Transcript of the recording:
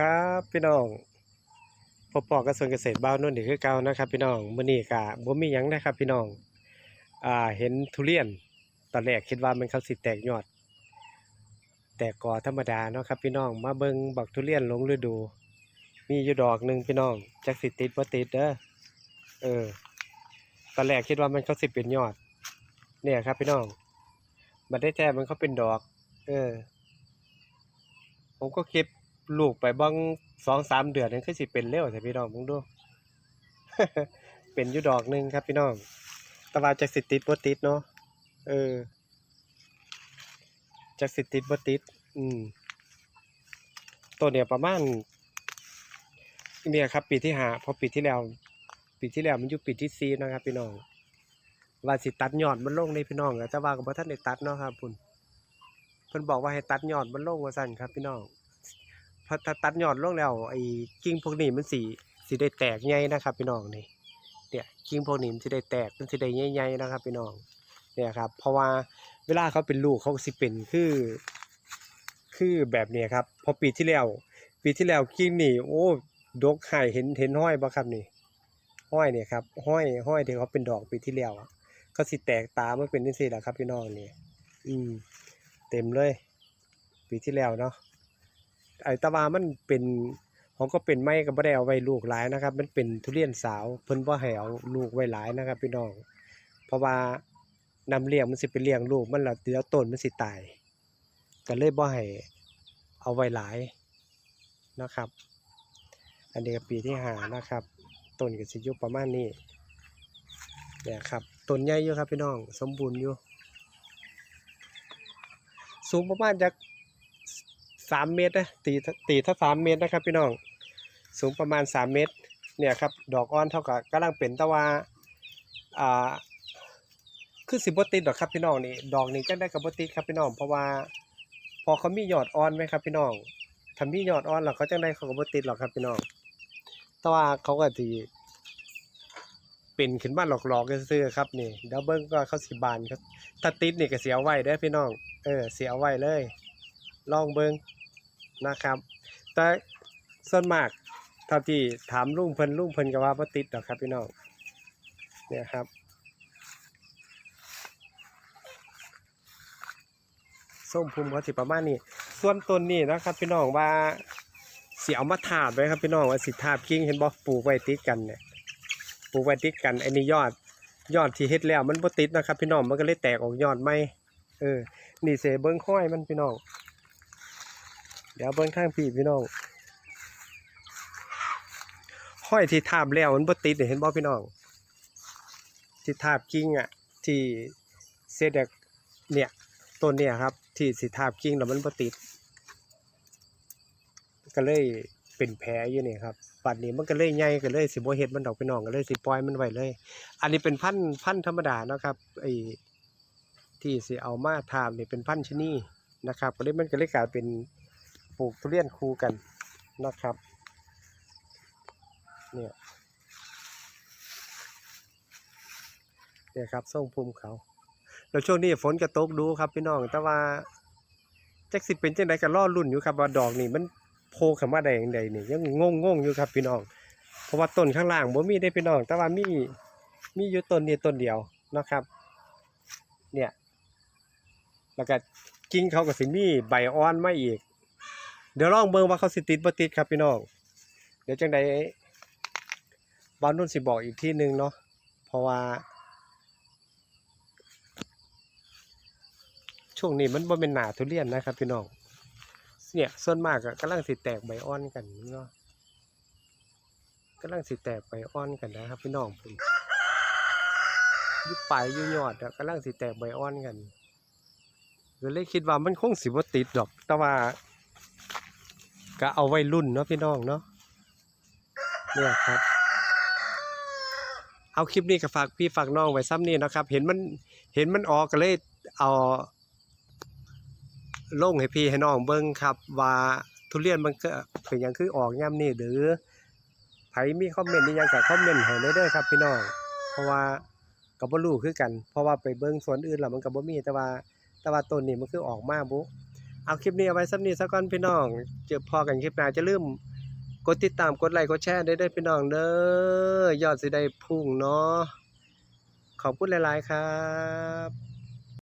ครับพี่น้องพบปอกกระทรวงเกษตรบ้านนุ่นนี่คือเก่านะครับ พี่น้องมื้อนี้ก็บ่มีหยังนะครับ พี่น้องอ่าเห็นทุเรียนตอนแรกคิดว่ามันเขาสิแตกยอด แต่กอธรรมดาเนาะครับ พี่น้องมาเบิ่งบักทุเรียนลงฤดู มีอยู่ดอกหนึ่งพี่น้องจักสิติดบ่ติดเด้อเออตอนแรกคิดว่ามันเขาสิเป็นยอด เนี่ยครับ พี่น้องมันได้แท้มันเขาเป็นดอก เออ ผมก็เก็บ ลูกไปบ้างสองสามเดือนนึงคือสิเป็นเร็วแต่พี่น้องมึงดู เป็นอยู่ดอกหนึ่งครับพี่น้องตะวันจากสิติดบ่ติดเนาะเออจากสิติดบ่ติด อืมตัวเนี่ยประมาณเนี่ยครับปีที่หาพอปีที่แล้ว ปีที่แล้วมันอยู่ปีที่สี่นะครับ พี่น้องว่าสิตัดยอดมันลงในพี่น้องอะแต่ว่าก็บ่ทันได้ตัดเนาะครับพุ่นเพิ่นบอกว่าให้ตัดยอดมันลงว่าซั่นครับพี่น้อง ถ้าตัดยอดลงแล้วไอ้กิ่งพวกนี้มันสิสิได้แตกใหญ่นะครับพี่น้องนี่เนี่ยกิ่งพวกนี้มันสิได้แตกมันสิได้ใหญ่ๆนะครับพี่น้องเนี่ยครับเพราะว่าเวลาเขาเป็นลูกเขาสิเป็นคือ คือแบบนี้ครับ พอปีที่แล้ว ปีที่แล้วกิ่งนี่โอ้ดกไห้เห็นเห็นห้อยบ่ครับนี่ห้อยเนี่ยครับห้อยห้อยที่เขาเป็นดอกปีที่แล้วอะก็สิแตกตามันเป็นจังซี่แหละครับพี่น้องนี่อืมเต็มเลย ปีที่แล้วเนาะ ไอ้ตะวามันเป็นผมก็เป็นไม้ก็บ่ได้เอาไว้ลูกหลายนะครับ มันเป็นทุเรียนสาวเพิ่นบ่ให้เอาลูกไว้หลายนะครับ พี่น้อง เพราะว่านำเลี้ยงมันสิไปเลี้ยงลูกมันแล้วเดี๋ยวต้นมันสิตายก็เลยบ่ให้เอาไว้หลายนะครับ อันนี้ก็ปีที่หานะครับต้นก็สิอยู่ประมาณนี้เนี่ยครับต้นใหญ่อยู่ครับพี่น้อง สมบูรณ์อยู่ สูงประมาณจาก สามเมตรนะตีตีถ้าสามเมตรนะครับพี่น้องสูงประมาณสามเมตรเนี่ยครับดอกอ่อนเท่ากับกำลังเป็นตะวาอ่าคือสิบติดดอกครับพี่น้องนี่ดอกนี้จะได้กับบติดครับพี่น้องเพราะว่า พอเขามียอดอ่อนไหมครับพี่น้องถ้ามียอดอ่อนแล้วเขาจะได้เขากับบติดหรอกครับพี่น้องแต่ว่าเขาก็ทีเป็นขึ้นมานหลอกๆกันซื้อครับนี่เดี๋ยวเบิ้งก็เขาสิบานครับถ้าติดนี่ก็เสียไว้ได้พี่น้อง เออเสียไว้เลย ลองเบิ้ง นะครับ แต่ส่วนมากเท่าที่ถามลุงเพิ่นลุงเพิ่นก็ว่าบ่ติดดอกครับพี่น้องเนี่ยครับ ส้มภูมิเขาสิประมาณนี้ ส่วนต้นนี้นะครับ พี่น้องว่าสิเอามาถาบไว้ครับพี่น้องว่าสิถาบกิ่งเห็นบ่ปลูกไว้ติดกันเนี่ยปลูกไว้ติดกันไอ้นี่ยอดยอดที่เฮ็ดแล้วมันบ่ติดนะครับ พี่น้องมันก็เลยแตกออกยอดใหม่เออนี่เสเบิ่งค่อยมันพี่น้อง ดี๋ยวเบิ่งข้างพี่พี่น้องห้อยที่ทาบแล้วมันบ่ติดเห็นบ่พี่น้อง ที่ทาบกิ่งอะ ที่เสร็จแล้วเนี่ยต้นเนี่ยครับ ที่สิทาบกิ่งแล้วมันบ่ติด ก็เลยเป็นแผลอยู่นี่ครับปัดนี้มันก็เลยใหญ่ก็เลยสิบ่เฮ็ดมันดอกพี่น้องก็เลยสิปล่อยมันไว้เลย อันนี้เป็นพันธุ์พันธุ์ธรรมดานะครับไอ้ที่สิเอามาทามนี่เป็นพันธุ์ชนีนะครับก็เลยมันก็เลยกลายเป็น ปลูกทุเรียนคู่กันนะครับ เนี่ยเนี่ยครับส่งภูมิเขาแล้วช่วงนี้ฝนกระตกดูครับพี่น้อง แต่ว่าแจักสิเป็นจังไดก็รอรุ่นอยู่ครับว่าดอกนี่มันโผล่ขึ้นมาได้จังไดนี่ยังงงงๆอยู่ครับพี่น้อง เพราะว่าต้นข้างล่างบ่มีได้พี่น้อง แต่ว่ามีมีอยู่ต้นนี้ต้นเดียวนะครับ เนี่ย แล้วก็กิ่งเขาก็สิมีใบอ่อนมาอีก ดี๋ยวลองเบิ่งว่าเขาสิติดบ่ติดครับพี่น้อง เดี๋ยวจังใดบ้านนุ่นสิบอกอีกที่หนึ่งเนาะ เพราะว่า ช่วงนี้มันบ่เป็นหนาทุเรียนนะครับพี่น้อง เนี่ยส่วนมากก็กำลังสิแตกใบอ่อนกันเนาะกำลังสิแตกใบอ่อนกันนะครับพี่น้องผมยุบไปยุยอดอะกำลังสิแตกใบอ่อนกันเลยคิดว่ามันคงสิบ่ติดดอก แต่ว่า ก็เอาไว้รุ่นเนาะพี่น้องเนาะเนี่ยครับ เอาคลิปนี้ก็ฝากพี่ฝากน้องไว้ซ้ำนี่นะครับ เห็นมันเห็นมันออกก็เลยเอาลงให้พี่ให้น้องเบิ่งครับ ว่าทุเรียนมันก็เป็นหยังคือออกย่ำนี่หรือไผมีคอมเมนต์นี่ยังก็คอมเมนต์ให้ได้เด้อครับ พี่น้อง เพราะว่าก็บ่รู้คือกัน เพราะว่าไปเบิ่งสวนอื่นแล้วมันก็บ่มีแต่ว่าแต่ว่าต้นนี้มันคือออกมาบุ เอาคลิปนี้เอาไว้สักนิดสักก้อนพี่น้องเจอพอกันคลิปหน้าจะลืมกดติดตามกดไลค์กดแชร์ได้ได้พี่น้องเด้อยอดสิได้พุ่งเนาะขอบคุณหลาย ๆ ครับ